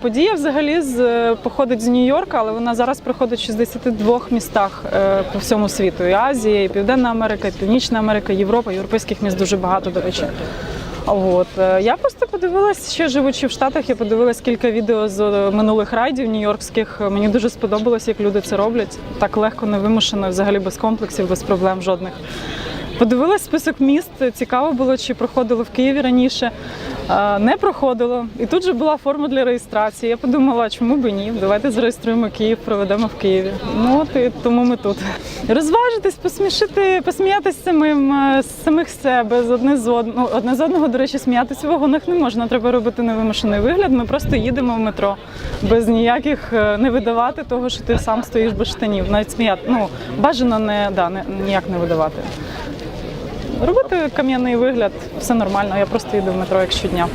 Подія взагалі з е, походить з Нью-Йорка, але вона зараз проходить в 62 містах е, по всьому світу. І Азія, і Південна Америка, і Північна Америка, Європа, європейських міст дуже багато, до речі. От е, я просто подивилась, ще живучи в Штатах, я подивилась кілька відео з минулих райдів нью-йоркських. Мені дуже сподобалось, як люди це роблять. Так легко, невимушено, взагалі без комплексів, без проблем жодних. Подивилась список міст. Цікаво було, чи проходило в Києві раніше. Не проходило. І тут же була форма для реєстрації. Я подумала, чому б і ні? Давайте зареєструємо Київ, проведемо в Києві. Ну от і тому ми тут. Розважитись, посмішити, посміятися самим е, з самих себе, з одне з одного. Одне з одного, до речі, сміятися в вагонах не можна. Треба робити невимушений вигляд. Ми просто їдемо в метро без ніяких е, не видавати того, що ти сам стоїш без штанів. Навіть сміяти. Ну бажано не да не ніяк не видавати. Робити кам'яний вигляд все нормально. Я просто їду в метро як щодня.